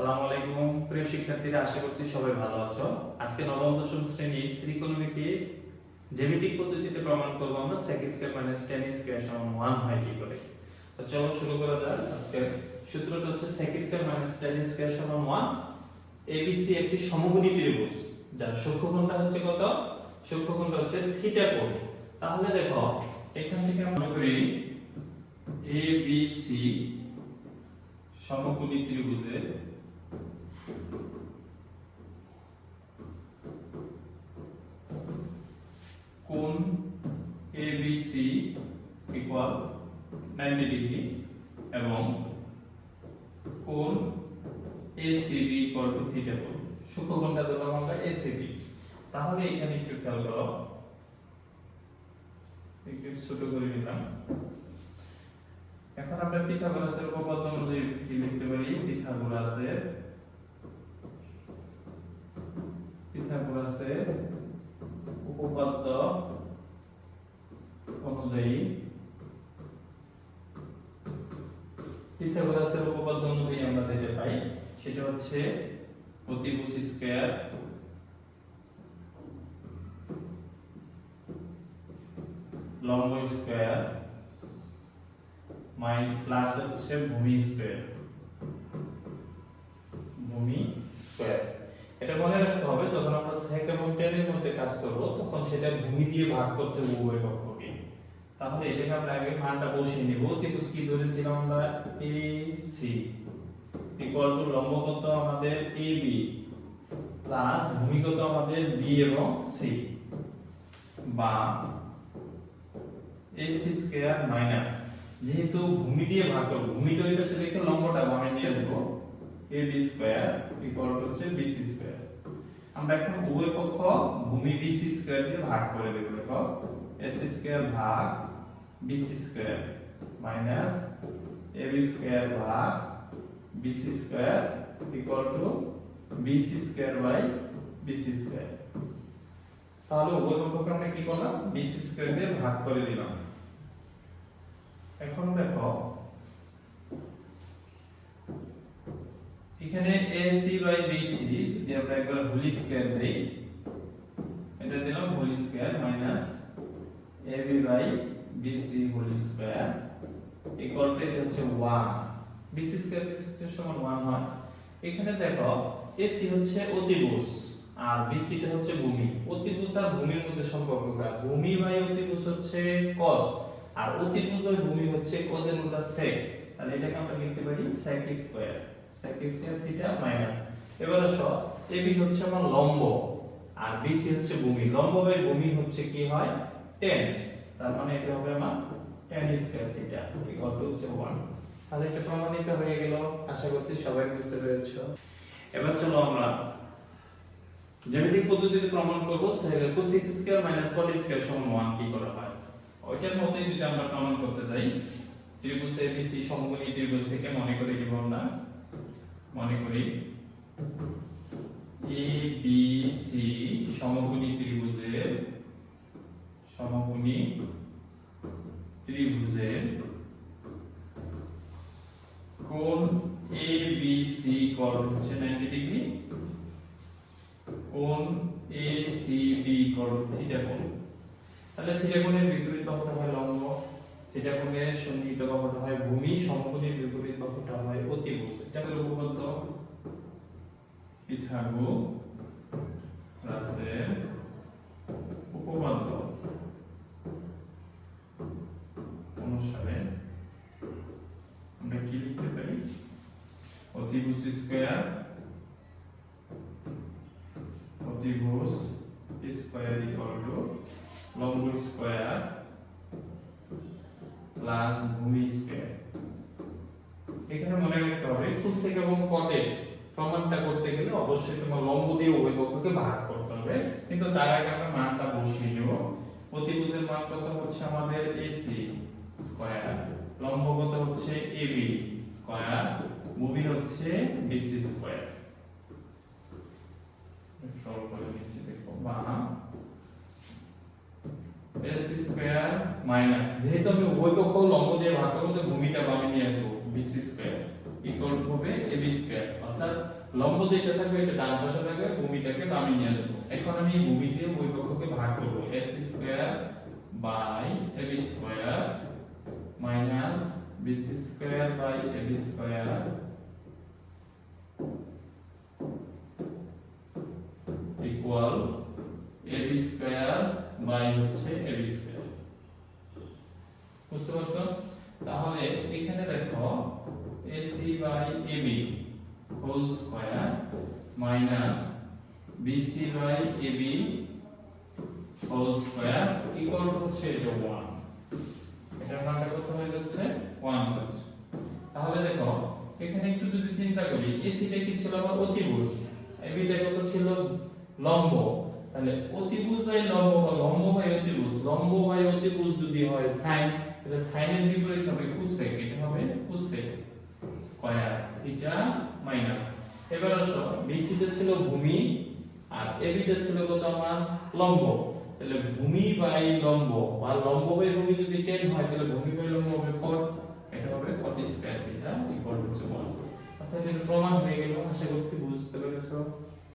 আসসালামু আলাইকুম। প্রিয় শিক্ষার্থীরা, আশা করছি সবাই ভালো আছো। আজকে নবম, দশম শ্রেণির ত্রিকোণমিতি জ্যামিতিক পদ্ধতিতে প্রমাণ করব আমরা। sec square minus tan square সমান 1 হয় কি করে? তো চলো শুরু করা যাক। আজকে সূত্রটা হচ্ছে sec square minus tan square সমান 1 ABC একটি সমকোণী ত্রিভুজ, যার সূক্ষ্মকোণটা হচ্ছে কত? সূক্ষ্মকোণটা হচ্ছে থিটা কোণ। তাহলে দেখো, এখান থেকে আমরা করি ABC সমকোণী ত্রিভুজের কোণ ABC ইকুয়াল 90 ডিগ্রি এবং কোণ ACB ইকুয়াল টু থিটা কোণ সূক্ষ্মকোণটা দিলাম আমরা? ACB তাহলে এখানে একটু খেয়াল করো। একটু ছোট করে নিলাম। এখন আমরা পিথাগোরাসের উপপাদ্য অনুযায়ী কি লিখতে পারি? পিথাগোরাসের উপপাদ্য অনুযায়ী আমরা যেটা পাই, সেটা হচ্ছে অতিভুজ স্কয়ার লম্ব স্কয়ার মাই প্লাস হচ্ছে ভূমি স্কয়ার। ভূমি স্কয়ার। এটা মনে রাখতে হবে, যখন আমরা sec এবং এর মধ্যে কাজ করব, তখন সেটা ভূমি দিয়ে ভাগ করতে হবে উভয় পক্ষকে তাহলে এটাকে আমরা আগে মানটা বসিয়ে নিব। ত্রিভুজ কি ধরেছিলাম আমরা? AC ইকুয়াল টু লম্ব কত আমাদের AB প্লাস ভূমি কত আমাদের B এবং C বা AC স্কয়ার মাইনাস যেহেতু ভূমি দিয়ে ভাগ করব ভূমিটা ওই পাশে রেখে লম্বটা বামে নিয়ে দেব AB স্কয়ার ইকুয়াল টু হচ্ছে BC স্কয়ার আমরা এখন উভয় পক্ষ ভূমি BC স্কয়ার দিয়ে ভাগ করে দেব, দেখো। AC স্কয়ার ভাগ BC square minus AB square ভাগ BC square equal to BC square by BC square তাহলে উভয় পক্ষকে আমরা কি করলাম? BC স্কয়ার দিয়ে ভাগ করে দিলাম। এখন দেখো, এখানে AC বাই BC যদি আমরা একবার হোল স্কয়ার দেই, এটা দিলাম whole square minus AB by BC square equal to এটা হচ্ছে 1 BC স্কয়ার BC স্কয়ার সমান 1 হয়। এখানে দেখো AC হচ্ছে অতিভুজ আর BC টা হচ্ছে ভূমি। অতিভুজ আর ভূমির মধ্যে সম্পর্ক কার? ভূমি বাই অতিভুজ হচ্ছে cos আর অতিভুজ বাই ভূমি হচ্ছে cos এর উল্টা sec তাহলে এটাকে আমরা লিখতে পারি sec square sec square theta minus এবার আসো AB হচ্ছে আমার লম্ব আর BC হচ্ছে ভূমি। লম্ব বাই ভূমি হচ্ছে কি হয়? tan তার মানে এটা হবে আমার tan square theta equal to হচ্ছে 1 তাহলে এটা প্রমাণিত হয়ে গেল। আশা করছি সবাই বুঝতে পেরেছ। এবার চলো আমরা জ্যামিতিক পদ্ধতিতে প্রমাণ করব cosec square minus cot square সমান 1 কি করা হয়। ওইটার মধ্যে যদি আমরা প্রমাণ করতে যাই ত্রিভুজ ABC সমকোণী ত্রিভুজ থেকে মনে করে দিব আমরা মনে করি ABC সমকোণী ত্রিভুজের সমকোণী ত্রিভুজের কোণ ABC কোণ হচ্ছে 90 ডিগ্রি কোণ ACB কোণ থিটা কোণ। তাহলে থিটা কোণের বিপরীত বাহুটা হয় লম্ব। থিটা কোণের সন্নিহিত বাহুটা হয় ভূমি। সমকোণের বিপরীত বাহুটা হয় অতিভুজ। এটা হলো উপপাদ্য পিথাগোরাসের উপপাদ্য। অনুসারে আমরা কি লিখতে পারি অতিভুজ স্কয়ার অতিভুজ স্কয়ার ইকুয়াল টু প্লাস ভূমি স্কয়ার এখানে মনে রাখতে হবে কোসেক এবং কটের প্রমাণটা করতে গেলে অবশ্যই তোমার লম্ব দিয়ে উভয় পক্ষকে ভাগ করতে হবে। কিন্তু তার আগে আমরা মানটা বসিয়ে নেব। অতিভুজের মান কত হচ্ছে আমাদের এসি স্কয়ার। লম্ব কত হচ্ছে এবি স্কয়ার ভূমি হচ্ছে বিসি স্কয়ার। সরল করে দিচ্ছি দেখো এস স্কয়ার মাইনাস, যেহেতু আমি উভয় পক্ষ লম্ব দিয়ে ভাগ করব তো ভূমিটা নিয়ে আসব স্কয়ার ইকুয়াল হবে স্কয়ার। অর্থাৎ লম্ব যেটা থাকবে, এটা ডান পাশে থাকবে, ভূমিটাকে বামে নিয়ে যাব এখন আমি ভূমি দিয়ে ওই পক্ষকে ভাগ করব s square by ab square minus bc square by ab square equal ab square by হচ্ছে ab স্কয়ার বুঝতে পারছ? তাহলে এখানে দেখো, ac by ab whole square minus bc by ab whole square equal to হচ্ছে এটা 1 এটার মানটা কত হয়ে যাচ্ছে? 1 হচ্ছে তাহলে দেখো, এখানে একটু যদি চিন্তা করি, এসিটা কি ছিল আমার অতিভুজ? এবিটা কত ছিল? লম্ব। তাহলে অতিভুজ বাই লম্ব বা লম্ব বাই অতিভুজ। লম্ব বাই অতিভুজ যদি হয় সাইন তাহলে সাইনের বিপরীত হবে কোসেক এটা হবে কোসেক স্কয়ার থিটা মাইনাস এবার আসো বিসিটা ছিল ভূমি, আর এবিটা ছিল কত? আমার লম্ব। তাহলে ভূমি বাই লম্ব বা লম্ব বাই ভূমি যদি 10 হয়, তাহলে ভূমি বাই লম্ব হবে কত? এটা হবে 40 স্কয়ার থিটা ইকুয়াল টু 1 অর্থাৎ এটা প্রমাণ হয়ে গেল, আশা করছি বুঝতে পেরেছ।